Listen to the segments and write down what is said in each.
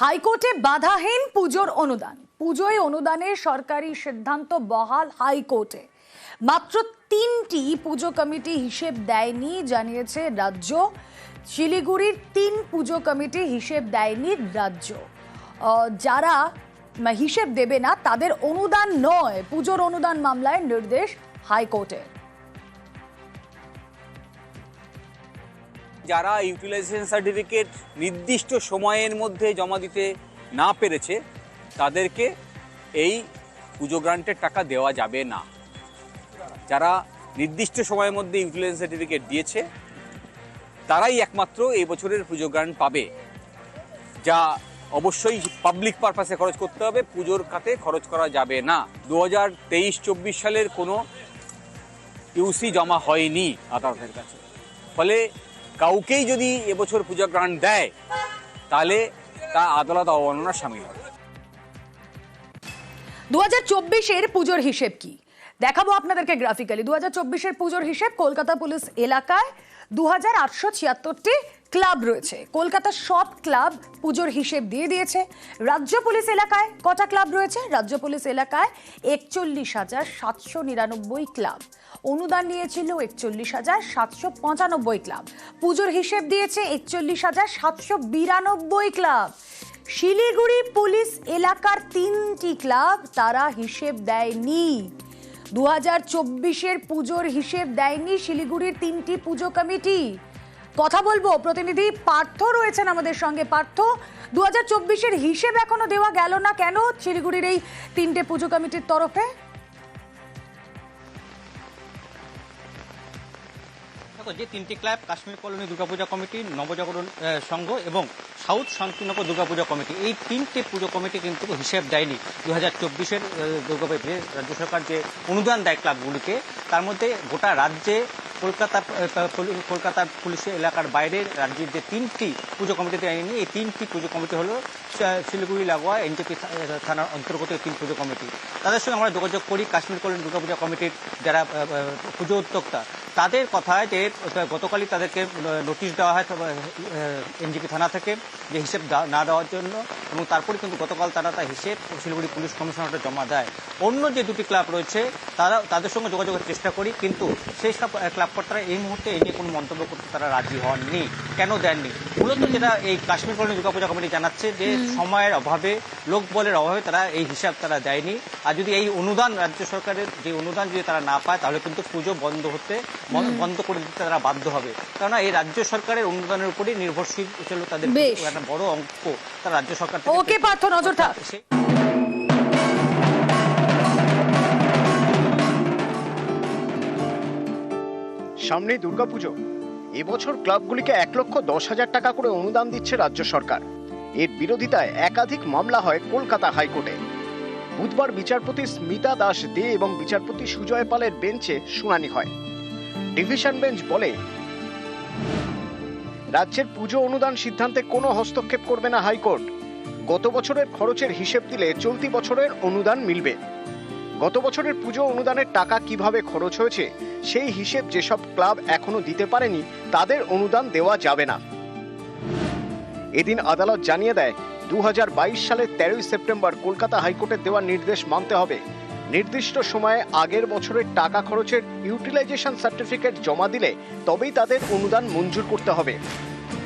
হাইকোর্টে বাধাহীন পুজোর অনুদান। পুজোয় অনুদানের সরকারি সিদ্ধান্ত বহাল হাইকোর্টে। মাত্র তিনটি পুজো কমিটি হিসেব দেয়নি, জানিয়েছে রাজ্য। শিলিগুড়ির তিন পুজো কমিটি হিসেব দেয়নি রাজ্য। যারা হিসেব দেবে না, তাদের অনুদান নয়, পুজোর অনুদান মামলায় নির্দেশ হাইকোর্টের। যারা ইউটিলাইজেশন সার্টিফিকেট নির্দিষ্ট সময়ের মধ্যে জমা দিতে না পেরেছে, তাদেরকে এই পুজো গ্রান্টের টাকা দেওয়া যাবে না। যারা নির্দিষ্ট সময়ের মধ্যে ইউটিলাইজেশন সার্টিফিকেট দিয়েছে, তারাই একমাত্র এই বছরের পুজো গ্রান্ট পাবে, যা অবশ্যই পাবলিক পারপাসে খরচ করতে হবে, পুজোর খাতে খরচ করা যাবে না। দু হাজার তেইশ চব্বিশ সালের কোনো ইউসি জমা হয়নি আদালতের কাছে। ফলে কাউকেই যদি এবছর পূজা গ্রান্ট দেয়, তাহলে তা আদালত অবমাননার সামিল হবে। দু হাজার চব্বিশের পুজোর হিসেব কি? দেখাবো আপনাদেরকে গ্রাফিক্যালি দু হাজার চব্বিশের পুজোর হিসেব কলকাতা পুলিশ এলাকায় দু হাজার আটশো ছিয়াত্তরটি ক্লাব রয়েছে। কলকাতার সব ক্লাব পুজোর হিসেব দিয়ে দিয়েছে। রাজ্য পুলিশ এলাকায় কটা ক্লাব রয়েছে? রাজ্য পুলিশ এলাকায় একচল্লিশ হাজার সাতশো নিরানব্বই ক্লাব অনুদান নিয়েছিল একচল্লিশ হাজার সাতশো পঁচানব্বই ক্লাব পুজোর হিসেব দিয়েছে একচল্লিশ হাজার সাতশো বিরানব্বই ক্লাব শিলিগুড়ি পুলিশ এলাকার তিনটি ক্লাব তারা হিসেব দেয়নি। দু হাজার চব্বিশের পুজোর হিসেব দেয়নি শিলিগুড়ির তিনটি পুজো কমিটি। কথা বলব, প্রতিনিধি পার্থ রয়েছেন আমাদের সঙ্গে। পার্থ দু হাজার চব্বিশের হিসেব এখনও দেওয়া গেল না কেন? শিলিগুড়ির এই তিনটে পুজো কমিটির তরফে। যে তিনটি club, Kashmir colony Durgapuja committee, Nabajagaran Sangha এবং সাউথ শান্তিনগর দুর্গাপূজা কমিটি। এই তিনটে পুজো কমিটি কিন্তু হিসেব দেয়নি। দু হাজার চব্বিশের দুর্গাপূজা রাজ্য সরকার যে অনুদান দেয় ক্লাবগুলিকে, তার মধ্যে গোটা রাজ্যে কলকাতা কলকাতার পুলিশ এলাকার বাইরের রাজ্যের যে তিনটি পুজো কমিটি দেয়নি, এই তিনটি পুজো কমিটি হলো শিলিগুড়ি, লাগোয়া এনটিপি থানার অন্তর্গত তিন পুজো কমিটি। তাদের সঙ্গে আমরা যোগাযোগ করি। কাশ্মীর কলোনি দুর্গাপূজা কমিটির যারা পুজো উদ্যোক্তা তাদের কথায় যে গতকালই তাদেরকে নোটিশ দেওয়া হয় এনজিপি থানা থেকে যে হিসেব না দেওয়ার জন্য এবং তারপরে কিন্তু গতকাল তারা তার হিসেব শিলিগুড়ি পুলিশ কমিশনারেটে জমা দেয়। অন্য যে দুটি ক্লাব রয়েছে তারা তাদের সঙ্গে যোগাযোগের চেষ্টা করি কিন্তু সেই সব ক্লাব কর্তারা এই মুহূর্তে এই নিয়ে কোনো মন্তব্য করতে তারা রাজি হননি কেন দেননি? মূলত যেটা এই কাশ্মীর কলোনি দুর্গাপূজা কমিটি জানাচ্ছে যে সময়ের অভাবে লোকবলের অভাবে তারা এই হিসাব তারা দেয়নি। আর যদি এই অনুদান রাজ্য সরকারের যে অনুদান যদি তারা না পায় তাহলে কিন্তু পুজো বন্ধ হতে বন্ধ করে দিতে তারা বাধ্য হবে। কেননা এই রাজ্য সরকারের অনুদানের উপরই নির্ভরশীল ছিল তাদের একটা বড় অঙ্ক তারা রাজ্য সরকার থেকে ওকে পার্থ নজর থাক। সে- সামনেই দুর্গাপুজো। এবছর ক্লাবগুলিকে এক লক্ষ দশ হাজার টাকা করে অনুদান দিচ্ছে রাজ্য সরকার। এর বিরোধিতায় একাধিক মামলা হয় কলকাতা হাইকোর্টে। বুধবার বিচারপতি স্মিতা দাস দে এবং বিচারপতি সুজয় পালের বেঞ্চে শুনানি হয়। ডিভিশন বেঞ্চ বলে, রাজ্যের পুজো অনুদান সিদ্ধান্তে কোনো হস্তক্ষেপ করবে না হাইকোর্ট। গত বছরের খরচের হিসেব দিলে চলতি বছরের অনুদান মিলবে। গত বছরের পুজো অনুদানের টাকা কীভাবে খরচ হয়েছে, সেই হিসেব যেসব ক্লাব এখনও দিতে পারেনি, তাদের অনুদান দেওয়া যাবে না। এদিন আদালত জানিয়ে দেয়, দু হাজার বাইশ সালের তেরোই সেপ্টেম্বর কলকাতা হাইকোর্টের দেওয়া নির্দেশ মানতে হবে। নির্দিষ্ট সময়ে আগের বছরের টাকা খরচের ইউটিলাইজেশন সার্টিফিকেট জমা দিলে তবেই তাদের অনুদান মঞ্জুর করতে হবে।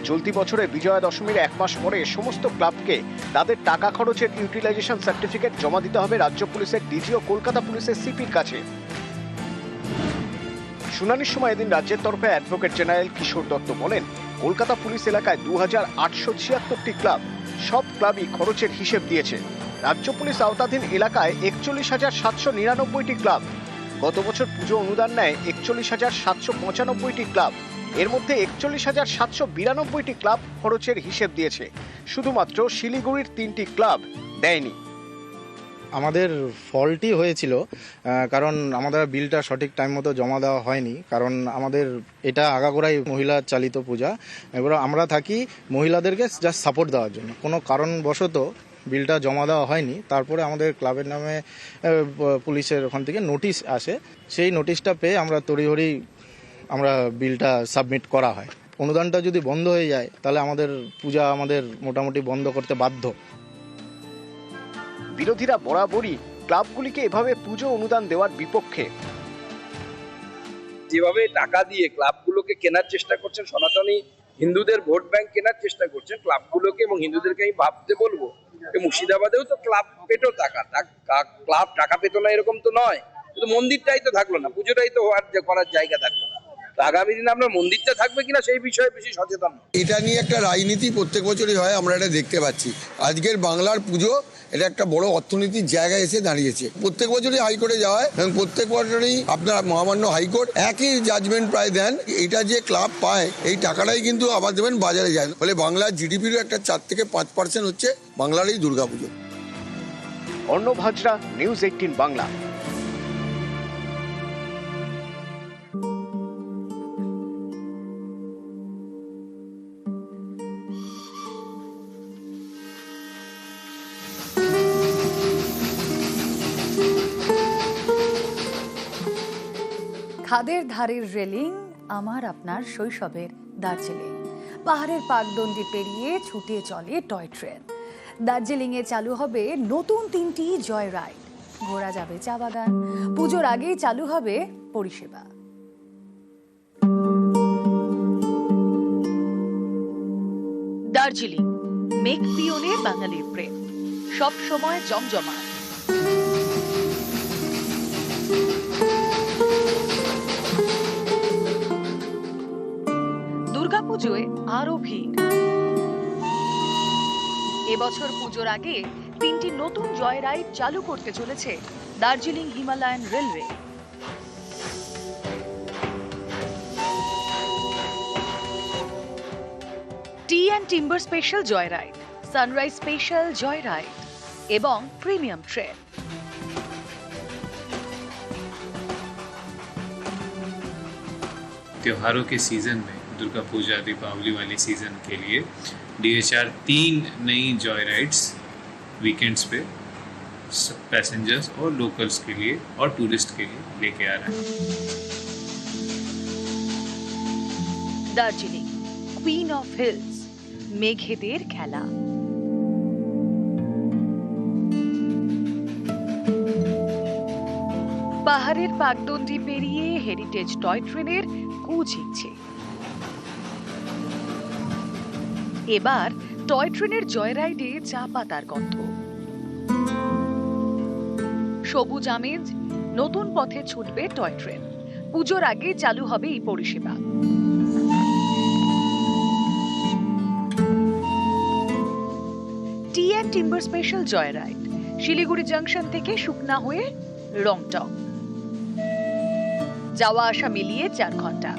চলতি বছরে বিজয়া দশমীর এক মাস পরে সমস্ত ক্লাবকে তাদের টাকা খরচের ইউটিলাইজেশন সার্টিফিকেট জমা দিতে হবে রাজ্য পুলিশের ডিজি ও কলকাতা পুলিশের সিপির কাছে। শুনানির সময় এদিন রাজ্যের তরফে অ্যাডভোকেট জেনারেল কিশোর দত্ত বলেন, কলকাতা পুলিশ এলাকায় দু ক্লাব সব ক্লাবই খরচের হিসেব দিয়েছে। রাজ্য পুলিশ আওতাধীন এলাকায় একচল্লিশ হাজার সাতশো নিরানব্বইটি ক্লাব। গত বছর পুজো অনুদান নেয় একচল্লিশ হাজার সাতশো পঁচানব্বইটি ক্লাব। এর মধ্যে একচল্লিশ হাজার সাতশো বিরানব্বইটি ক্লাব খরচের হিসেব দিয়েছে। শুধুমাত্র শিলিগুড়ির তিনটি ক্লাব দেয়নি। আমাদের ফলটি হয়েছিল কারণ আমাদের বিলটা সঠিক টাইম মতো জমা দেওয়া হয়নি, কারণ আমাদের এটা আগাগোড়াই মহিলা চালিত পূজা। এবার আমরা থাকি মহিলাদেরকে জাস্ট সাপোর্ট দেওয়ার জন্য। কোনো কারণবশত বিলটা জমা দেওয়া হয়নি। তারপরে আমাদের ক্লাবের নামে পুলিশের ওখান থেকে নোটিশ আসে। সেই নোটিশটা পেয়ে আমরা তড়িঘড়ি আমরা বিলটা সাবমিট করা হয়। অনুদানটা যদি বন্ধ হয়ে যায় তাহলে আমাদের পূজা আমাদের মোটামুটি বন্ধ করতে বাধ্য। বিরোধীরা বরাবরই ক্লাবগুলিকে এভাবে পুজো অনুদান দেওয়ার বিপক্ষে। যেভাবে টাকা দিয়ে ক্লাবগুলোকে কেনার চেষ্টা করছেন সনাতনী হিন্দুদের ভোট ব্যাংক কেনার চেষ্টা করছেন ক্লাবগুলোকে এবং হিন্দুদেরকে আমি ভাবতে বলব মুর্শিদাবাদেও তো ক্লাব পেটো টাকা। ক্লাব টাকা পেতো না এরকম তো নয়। কিন্তু মন্দিরটাই তো থাকল না, পুজোটাই তো হওয়ার করার জায়গা থাকল না। আগামী দিনে আপনার মন্দিরটা থাকবে কিনা সেই বিষয়ে বেশি সচেতন এটা নিয়ে একটা রাজনীতি প্রত্যেক বছরই হয় আমরা এটা দেখতে পাচ্ছি। আজকের বাংলার পুজো এটা একটা বড় অর্থনীতির জায়গায় এসে দাঁড়িয়েছে। প্রত্যেক বছরই হাইকোর্টে যাওয়া হয় এবং প্রত্যেক বছরই আপনার মহামান্য হাইকোর্ট একই জাজমেন্ট প্রায় দেন। এটা যে ক্লাব পায় এই টাকাটাই কিন্তু আবার দেবেন বাজারে যায়। ফলে বাংলার জিডিপিরও একটা চার থেকে পাঁচ পার্সেন্ট হচ্ছে বাংলার এই Durga Puja. Arnab Hazra news eighteen Bangla. খাদের ধারের রেলিং আমার আপনার শৈশবের দার্জিলিং। পাহাড়ের পাকদণ্ডি পেরিয়ে ছুটে চলে টয় ট্রেন। দার্জিলিংয়ে চালু হবে নতুন তিনটি জয় রাইড। ঘোরা যাবে চা বাগান। পুজোর আগেই চালু হবে পরিষেবা। দার্জিলিং, মেঘ পিওনে বাঙালির প্রেম। সব সময় জমজমাট। দুর্গাপুজোয় আরো ভিড় এবছর পুজোর আগে তিনটি নতুন জয় রাইড চালু করতে চলেছে Darjeeling Himalayan railway tea and timber special joy ride sunrise special joy ride এবং প্রিমিয়াম ট্রেন त्योहारों के सीज़न में दुर्गा पूजा दीपावली वाली सीज़न के लिए डीएचआर तीन नई जॉय राइड्स वीकेंड्स पे पैसेंजर्स और लोकल्स के लिए और टूरिस्ट के लिए लेके आ रहा है দার্জিলিং কুইন অফ হিলস মেঘেদের খেলা পাহাড়ের পাকদণ্ডি পেরিয়ে হেরিটেজ টয় ট্রেনের কুচ ইচ্ছে এবার টয় ট্রেনের জয়রাইডে চা পাতার গন্ধ। সবুজ আমেজ, নতুন পথে ছুটবে টয় ট্রেন। পুজোর আগে চালু হবে এই পরিষেবা। Tea and timber special joy ride Siliguri junction থেকে শুকনা হয়ে রংটং। যাওয়া আসা মিলিয়ে চার ঘণ্টা।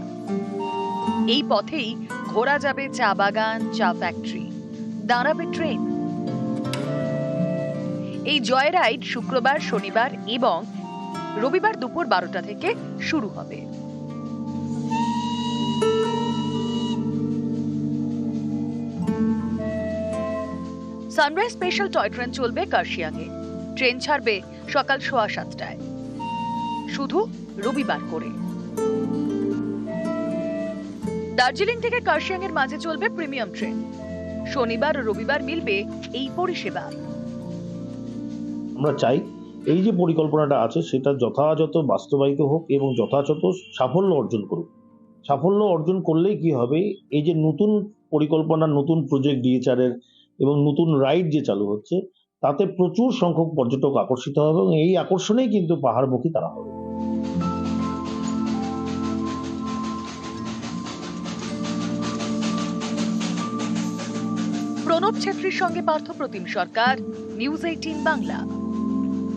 এই পথেই ঘোরা যাবে চা বাগান, চা ফ্যাক্টরি দাঁড়াবে ট্রেন এই জয় রাইড শুক্রবার, শনিবার এবং রবিবার দুপুর বারোটা থেকে শুরু হবে। সানরাইজ স্পেশাল টয় ট্রেন চলবে কার্শিয়াংয়ে। ট্রেন ছাড়বে সকাল সোয়া সাতটায়। শুধু রবিবার করে। দার্জিলিং থেকে কার্শিয়াং এর মাঝে চলবে প্রিমিয়াম ট্রেন। শনিবার ও রবিবার মিলবে এই পরিষেবা। আমরা চাই এই যে পরিকল্পনাটা আছে, সেটা যথাযথ বাস্তবায়িত হোক এবং যথাযথ সাফল্য অর্জন করুক। সাফল্য অর্জন করলেই কি হবে? এই যে নতুন পরিকল্পনা, নতুন প্রজেক্ট ডিএচআর এর এবং নতুন রাইড যে চালু হচ্ছে, তাতে প্রচুর সংখ্যক পর্যটক আকর্ষিত হবে এবং এই আকর্ষণেই কিন্তু পাহাড়মুখী তারা হবে। প্রণব ছেত্রীর সঙ্গে পার্থ প্রতিম সরকার নিউজ এইটিন বাংলা।